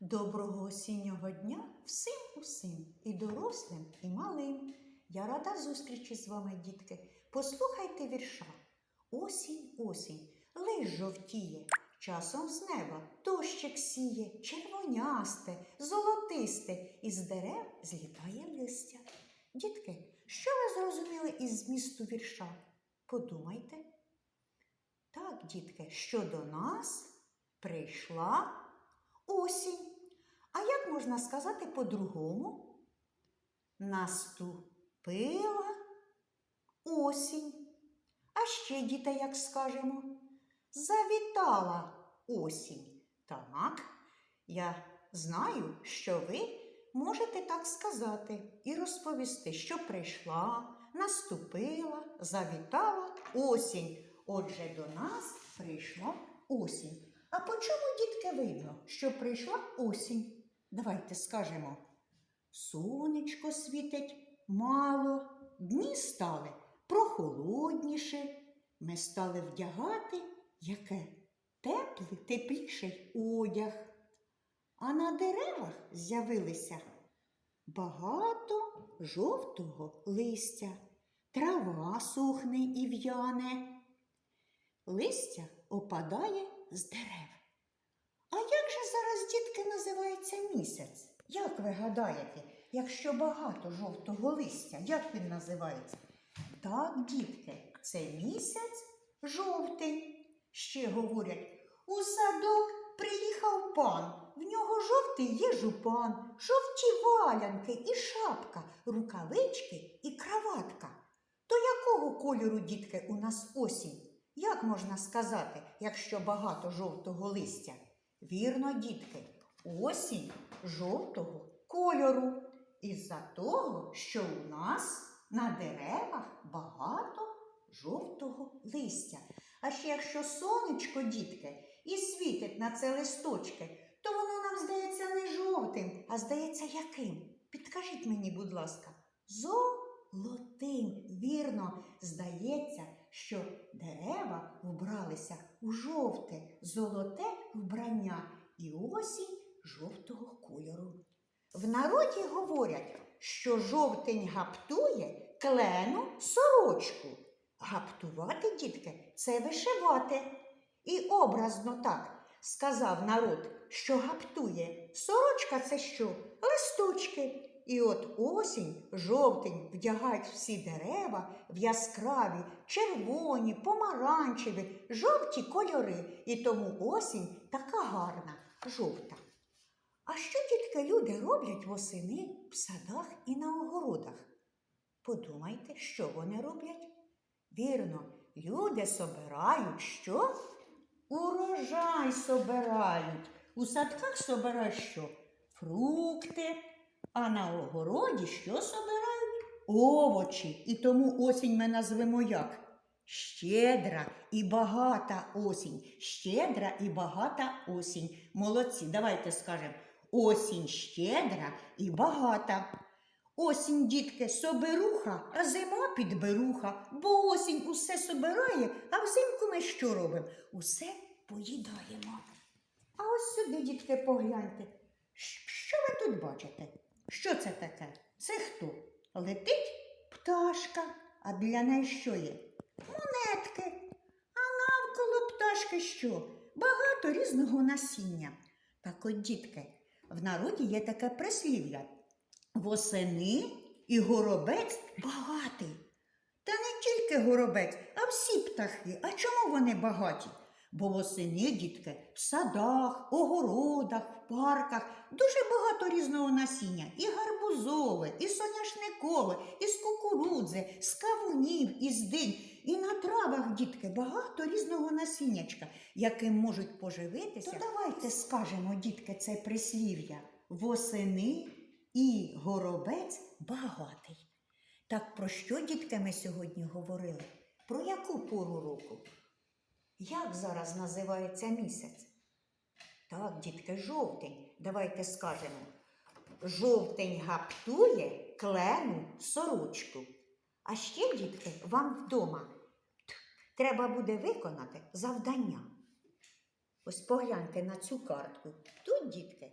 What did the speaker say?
Доброго осіннього дня всім усім, і дорослим, і малим. Я рада зустрічі з вами, дітки. Послухайте вірша. Осінь, осінь, лиш жовтіє, часом з неба дощик сіє, червонясте, золотисте, із дерев злітає листя. Дітки, що ви зрозуміли із змісту вірша? Подумайте. Так, дітки, що до нас прийшла осінь. А як можна сказати по-другому? Наступила осінь. А ще, діти, як скажемо, завітала осінь. Так, я знаю, що ви можете так сказати і розповісти, що прийшла, наступила, завітала осінь. Отже, до нас прийшла осінь. А по чому, дітки, видно, що прийшла осінь? Давайте скажемо. Сонечко світить мало, дні стали прохолодніше. Ми стали вдягати яке теплий, тепліший одяг. А на деревах з'явилися багато жовтого листя, трава сухне і в'яне. Листя опадає з дерев. А як же зараз, дітки, називається місяць? Як ви гадаєте, якщо багато жовтого листя, як він називається? Так, дітки, це місяць жовтий. Ще говорять, у садок приїхав пан, в нього жовтий є жупан, жовті валянки і шапка, рукавички і краватка. То якого кольору, дітки, у нас осінь? Як можна сказати, якщо багато жовтого листя? Вірно, дітки, осінь жовтого кольору. Із-за того, що у нас на деревах багато жовтого листя. А ще якщо сонечко, дітки, і світить на це листочки, то воно нам здається не жовтим, а здається яким? Підкажіть мені, будь ласка, золотим. Вірно, здається, що дерева вбралися у жовте, золоте вбрання і осінь жовтого кольору. В народі говорять, що жовтень гаптує клену сорочку. Гаптувати, дітки, це вишивати. І образно так сказав народ, що гаптує. Сорочка це що? Листочки. І от осінь, жовтень вдягають всі дерева в яскраві, червоні, помаранчеві, жовті кольори. І тому осінь така гарна, жовта. А що дітки люди роблять восени в садах і на огородах? Подумайте, що вони роблять? Вірно, люди собирають що? Урожай собирають. У садках собирають що? Фрукти. А на огороді що собирають? Овочі. І тому осінь ми назвемо як? Щедра і багата осінь. Щедра і багата осінь. Молодці, давайте скажемо. Осінь щедра і багата. Осінь, дітки, соберуха, а зима підберуха, бо осінь усе собирає, а взимку ми що робимо? Усе поїдаємо. А ось сюди, дітки, погляньте. Що ви тут бачите? Що це таке? Це хто? Летить пташка, а біля неї що є? Монетки. А навколо пташки що? Багато різного насіння. Так от, дітки, в народі є таке прислів'я. Восени і горобець багатий. Та не тільки горобець, а всі птахи. А чому вони багаті? Бо восени, дітки, в садах, огородах, в парках дуже багато різного насіння. І гарбузове, і соняшникове, і з кукурудзи, з кавунів, і з динь. І на травах, дітки, багато різного насіннячка, яким можуть поживитися. То давайте скажемо, дітки, це прислів'я. Восени і горобець багатий. Так про що, дітки, ми сьогодні говорили? Про яку пору року? Як зараз називається місяць? Так, дітки, жовтень. Давайте скажемо. Жовтень гаптує клену сорочку. А ще, дітки, вам вдома треба буде виконати завдання. Ось погляньте на цю картку. Тут, дітки,